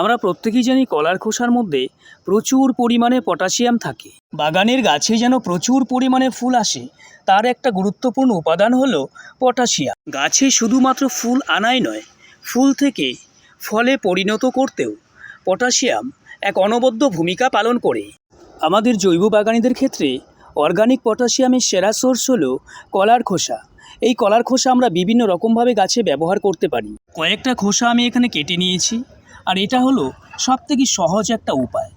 আমরা প্রত্যেকেই জানি কলার খোসার মধ্যে প্রচুর পরিমাণে পটাশিয়াম থাকে। বাগানের গাছে যেন প্রচুর পরিমাণে ফুল আসে, তার একটা গুরুত্বপূর্ণ উপাদান হলো পটাশিয়াম। গাছে শুধুমাত্র ফুল আনাই নয়, ফুল থেকে ফলে পরিণত করতেও পটাশিয়াম এক অনবদ্য ভূমিকা পালন করে। আমাদের জৈব বাগানীদের ক্ষেত্রে অর্গানিক পটাশিয়ামের সেরা সোর্স হলো কলার খোসা। এই কলার খোসা আমরা বিভিন্ন রকমভাবে গাছে ব্যবহার করতে পারি। কয়েকটা খোসা আমি এখানে কেটে নিয়েছি। আর এটা হলো সবথেকে সহজ একটা উপায়।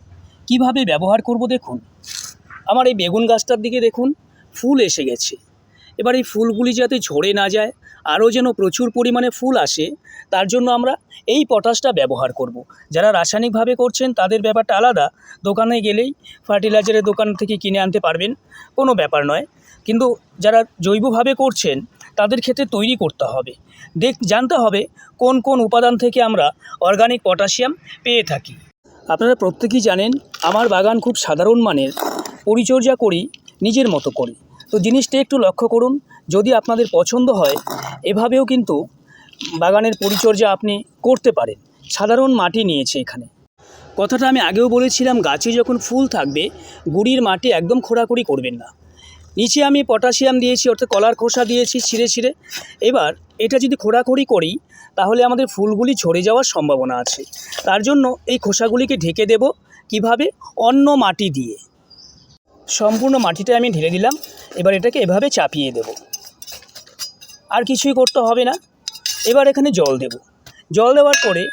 কীভাবে ব্যবহার করব দেখুন? আমার এই বেগুন গাছটার দিকে দেখুন, ফুল এসে গেছে। এবার এই ফুলগুলি যাতে ঝরে না যায়, আরও যেন প্রচুর পরিমাণে ফুল আসে, তার জন্য আমরা এই পটাশটা ব্যবহার করব। যারা রাসায়নিকভাবে করছেন, তাদের ব্যাপারটা আলাদা। দোকানে গেলেই ফার্টিলাইজারের দোকান থেকে কিনে আনতে পারবেন, কোনো ব্যাপার নয়। কিন্তু যারা জৈবভাবে করছেন তাদের ক্ষেত্রে তৈরি করতে হবে। দেখ, জানতে হবে কোন কোন উপাদান থেকে আমরা অর্গানিক পটাশিয়াম পেয়ে থাকি। আপনারা প্রত্যেকেই জানেন, আমার বাগান খুব সাধারণ মানের, পরিচর্যা করি, নিজের মতো করে। তো জিনিসটা একটু লক্ষ্য করুন, যদি আপনাদের পছন্দ হয়, এভাবেও কিন্তু বাগানের পরিচর্যা আপনি করতে পারেন। সাধারণ মাটি নিয়েছে এখানে। কথাটা আমি আগেও বলেছিলাম, গাছে যখন ফুল থাকবে, গুড়ির মাটি একদম খোঁড়াখুড়ি করবেন না। নিচে আমি পটাশিয়াম দিয়েছি, অর্থাৎ কলার খোসা দিয়েছি ছিঁড়ে ছিঁড়ে। এবার এটা যদি খোঁড়াখুড়ি করি, তাহলে আমাদের ফুলগুলি ঝরে যাওয়ার সম্ভাবনা আছে। তার জন্য এই খোসাগুলিকে ঢেকে দেব কীভাবে? অন্য মাটি দিয়ে। সম্পূর্ণ মাটিটা আমি ঢেলে দিলাম, এবার এটাকে এভাবে চাপিয়ে দেব। আর কিছুই করতে হবে না। এবার এখানে জল দেব। জল দেওয়ার পরে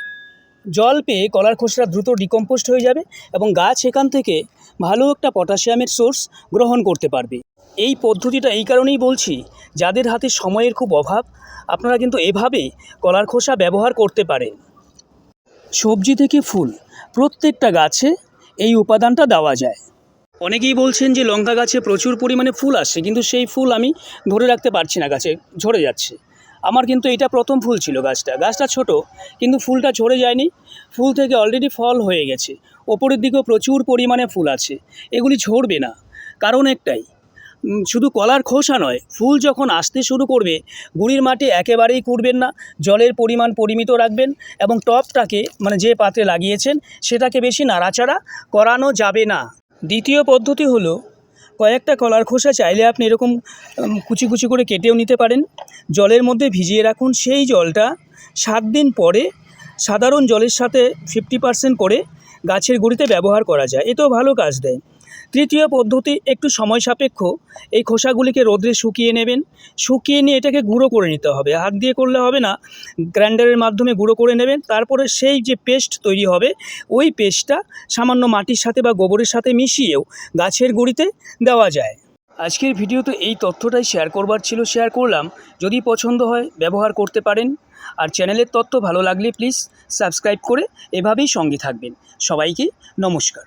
জল পেয়ে কলার খোসা দ্রুত ডিকম্পোস্ট হয়ে যাবে এবং গাছ এখান থেকে ভালো একটা পটাশিয়ামের সোর্স গ্রহণ করতে পারবে। এই পদ্ধতিটা এই কারণেই বলছি, যাদের হাতে সময়ের খুব অভাব, আপনারা কিন্তু এভাবে কলার খোসা ব্যবহার করতে পারেন। সবজি থেকে ফুল, প্রত্যেকটা গাছে এই উপাদানটা দেওয়া যায়। অনেকেই বলছেন যে লঙ্কা গাছে প্রচুর পরিমাণে ফুল আসছে, কিন্তু সেই ফুল আমি ধরে রাখতে পারছি না, গাছে ঝরে যাচ্ছে। আমার কিন্তু এটা প্রথম ফুল ছিল গাছটা। গাছটা ছোট, কিন্তু ফুলটা ঝরে যায়নি। ফুল থেকে অলরেডি ফল হয়ে গেছে। ওপরের দিকেও প্রচুর পরিমাণে ফুল আছে। এগুলি ঝরবে না। কারণ একটাই শুধু কলার খোসা নয়, ফুল যখন আসতে শুরু করবে, গুড়ির মাটি একেবারেই কুড়বেন না। জলের পরিমাণ পরিমিত রাখবেন এবং টপটাকে মানে যে পাত্রে লাগিয়েছেন, সেটাকে বেশি নাড়াচাড়া করানো যাবে না। দ্বিতীয় পদ্ধতি হলো কয়েকটা কলার খোসা চাইলে আপনি এরকম কুচি কুচি করে কেটেও নিতে পারেন। জলের মধ্যে ভিজিয়ে রাখুন। সেই জলটা সাত দিন পরে সাধারণ জলের সাথে ফিফটি পার্সেন্ট করে গাছের গুঁড়িতে ব্যবহার করা যায়। এতেও ভালো কাজ দেয়। তৃতীয় পদ্ধতি, একটু সময় সাপেক্ষ। এই খোসাগুলিকে রোদ্রে শুকিয়ে নেবেন। শুকিয়ে নিয়ে এটাকে গুঁড়ো করে নিতে হবে। হাত দিয়ে করলে হবে না। গ্রাইন্ডারের মাধ্যমে গুঁড়ো করে নেবেন। তারপরে সেই যে পেস্ট তৈরি হবে, ওই পেস্টটা সামান্য মাটির সাথে বা গোবরের সাথে মিশিয়েও গাছের গুঁড়িতে দেওয়া যায়। আজকের ভিডিওতে এই তথ্যটাই শেয়ার করবার ছিল শেয়ার করলাম। যদি পছন্দ হয়, ব্যবহার করতে পারেন। আর চ্যানেলের তথ্য ভালো লাগলে প্লিজ সাবস্ক্রাইব করে এভাবেই সঙ্গে থাকবেন। সবাইকে নমস্কার।